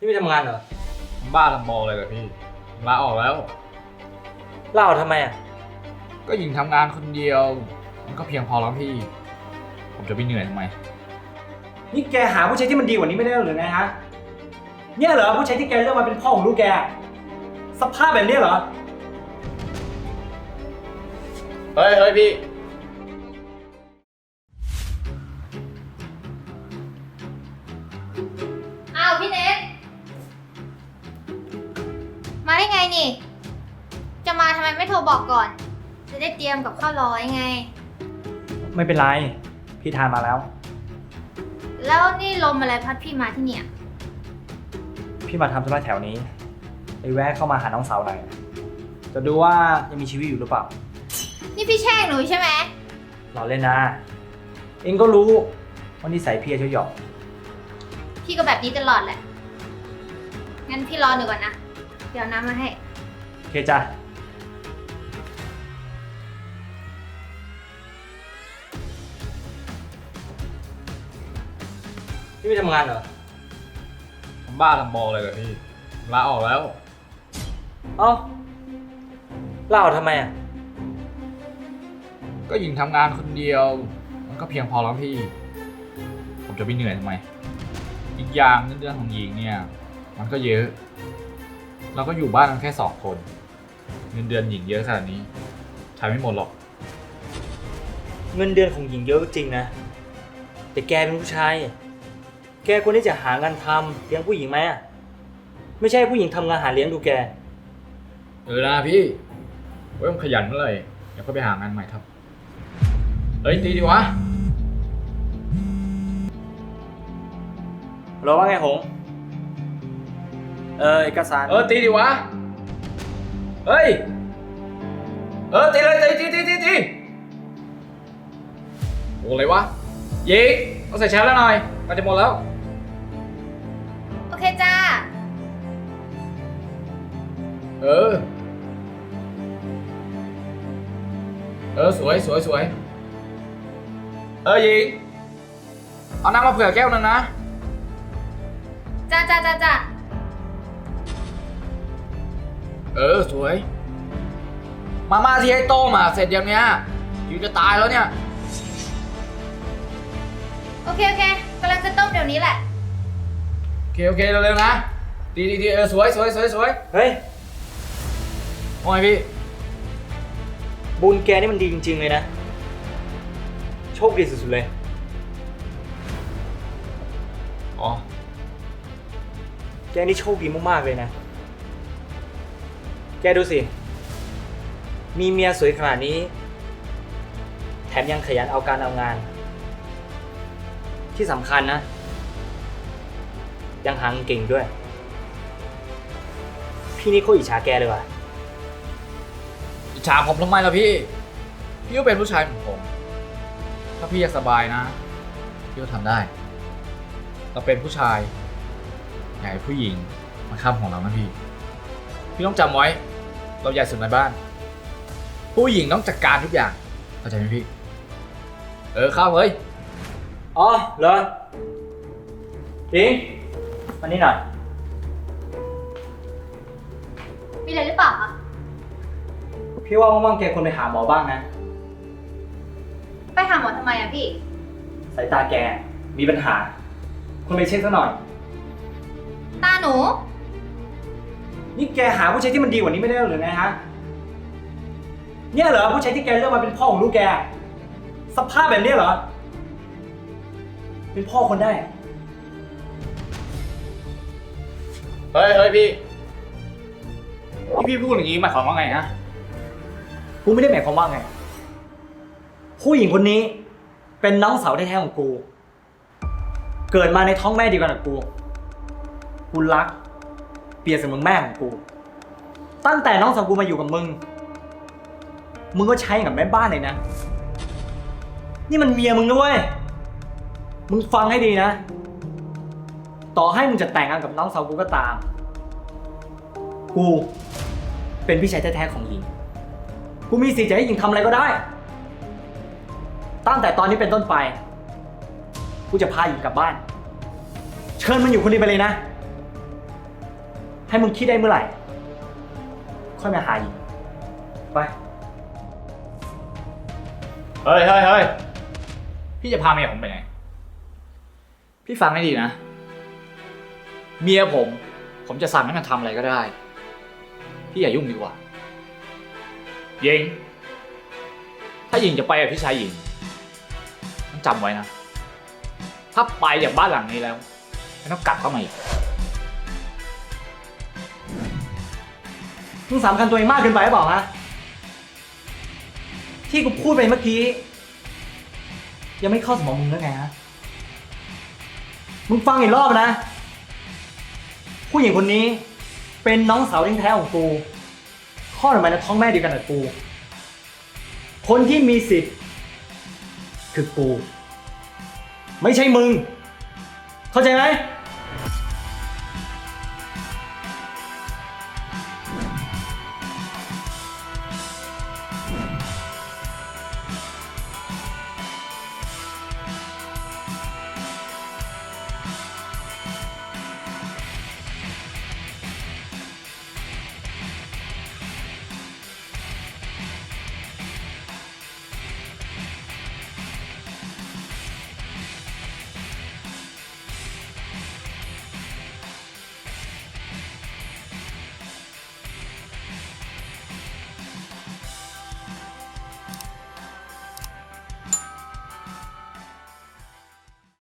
พี่ไม่ทำงานเหรอบ้าทำบออะไรกับพี่ลาออกแล้ว เล่าทำไมอะ ก็หญิงทำงานคนเดียว มันก็เพียงพอแล้วพี่ ผมจะไปเหนื่อยทำไม นี่แกหาผู้ชายที่มันดีกว่านี้ไม่ได้หรือไงฮะ เนี่ยเหรอผู้ชายที่แกเลือกมาเป็นพ่อของลูกแก สภาพแบบนี้เหรอ เฮ้ยเฮ้ยพี่ ได้ไงนี่ จะมาทำไมไม่โทรบอกก่อน จะได้เตรียมกับข้าวรอยังไง ไม่เป็นไร พี่ทานมาแล้ว แล้วนี่ลมอะไรพัดพี่มาที่เนี่ย พี่มาทำธุระแถวนี้เลยแวะเข้ามาหาน้องสาวหน่อยจะดูว่ายังมีชีวิตอยู่หรือเปล่านี่พี่แช่งหนูใช่ไหมเราเล่นนะ เองก็รู้ว่านิสัยพี่เที่ยวหยอกพี่ก็แบบนี้ตลอดแหละ งั้นพี่รอหนูก่อนนะ เดี๋ยวน้ำมาให้ โอเคจ้ะพี่ไม่ทำงานเหรอ ผมบ้าทำบออะไรกับพี่ลาออกแล้ว เอ้าเล่าทำไมอะ ก็หญิงทำงานคนเดียว มันก็เพียงพอแล้วพี่ ผมจะไปเหนื่อยทำไม อีกอย่างเงินเดือนของหญิงเนี่ย มันก็เยอะ เราก็อยู่บ้านกันแค่สองคน เงินเดือนหญิงเยอะขนาดนี้ ใช้ไม่หมดหรอก เงินเดือนของหญิงเยอะก็จริงนะ แต่แกเป็นผู้ชาย แกควรที่จะหางานทำเลี้ยงผู้หญิงไหมอะไม่ใช่ผู้หญิงทำงานหาเลี้ยงดูแก เออนะพี่ไว้ผมขยันเมื่อไหร่เดี๋ยวก็ไปหางานใหม่ครับ เฮ้ยตีดีวะ เราว่าไงหง เออเอกสารเออตีดีวะ เฮ้ย เออตีเลยตีตีตีตีตีโอ้อะไรวะยิงเอาใส่แชมป์แล้วหน่อยมันจะหมดแล้ว โอเคจ้า เออ เออสวยสวยสวยเออยิงเอาน้ำมาเผื่อแก้วหนึงนะ จ้าจ้าจ้าจ้า เออสวย มาม่าที่ให้ต้มอะเสร็จยังเนี้ยอยู่จะตายแล้วเนี่ย โอเคโอเคกำลังจะต้มเดี๋ยวนี้แหละ โอเคโอเคเร็วๆนะ ดีดีดีเออสวยสวยสวยสวยเฮ้ย โอ้ยพี่ บุญแกนี่มันดีจริง ๆ เลยนะ โชคดีสุด ๆ เลย อ๋อ แกนี่โชคดีมาก ๆ เลยนะ แกดูสิ มีเมียสวยขนาดนี้ แถมยังขยันเอาการเอางาน ที่สำคัญนะ ยังหางเก่งด้วย พี่นี่โคตรอิจฉาแกเลยว่ะ อิจฉาผมทำไมล่ะพี่ พี่ก็เป็นผู้ชายเหมือนผม ถ้าพี่อยากสบายนะ พี่ก็ทำได้ เราเป็นผู้ชายอย่าให้ผู้หญิงมาข้ามของเรานะพี่ พี่ต้องจำไว้ เราใหญ่สุดในบ้าน ผู้หญิงต้องจัดการทุกอย่างเข้าใจไหมพี่ เออเข้าเฮ้ยอ๋อเหรอปิงมานี่หน่อย มีอะไรหรือเปล่าคะพี่ว่าว่างๆแกควรไปหาหมอบ้างนะ ไปหาหมอทำไมอะพี่ สายตาแกมีปัญหาคุณไปเช็คซะหน่อย ตาหนู นี่แกหาผู้ชายที่มันดีกว่านี้ไม่ได้หรือไงฮะ เนี่ยเหรอผู้ชายที่แกเลือกมาเป็นพ่อของลูกแก สภาพแบบนี้เหรอ เป็นพ่อคนได้ เฮ้ยเฮ้ยพี่ที่พี่พูดอย่างนี้หมายความว่าไงฮะกูไม่ได้หมายความว่าไง ผู้หญิงคนนี้ เป็นน้องสาวแท้ๆของกู เกิดมาในท้องแม่เดียวกันกับกู กูรัก เปรียบเสมือนแม่ของกู ตั้งแต่น้องสาวกูมาอยู่กับมึง มึงก็ใช้กับแม่บ้านเลยนะ นี่มันเมียมึงด้วยมึงฟังให้ดีนะ ต่อให้มึงจะแต่งงานกับน้องสาวกูก็ตาม กูเป็นพี่ชายแท้ๆของหญิง กูมีสิทธิ์จะให้หญิงทำอะไรก็ได้ ตั้งแต่ตอนนี้เป็นต้นไป กูจะพาหญิงกลับบ้าน เชิญมันอยู่คนเดียวไปเลยนะ ให้มึงคิดได้เมื่อไหร่ ค่อยมาหาหญิงไป เฮ้ยเฮ้ยเฮ้ยพี่จะพาเมียผมไปไหน พี่ฟังให้ดีนะ เมียผม ผมจะสั่งให้มันทำอะไรก็ได้ พี่อย่ายุ่งดีกว่าหญิง ถ้าหญิงจะไปกับพี่ชายหญิงต้องจำไว้นะ ถ้าไปจากบ้านหลังนี้แล้วไม่ต้องกลับเข้ามาอีก มึงสำคัญตัวเองมากเกินไปหรือเปล่าฮะที่กูพูดไปเมื่อกี้ ยังไม่เข้าสมองมึงแล้วไงฮะ มึงฟังอีกรอบนะ ผู้หญิงคนนี้ เป็นน้องสาวแท้ๆของกูคลอดออกมาในท้องแม่เดียวกันกับกู คนที่มีสิทธิ์คือกู ไม่ใช่มึง เข้าใจไหม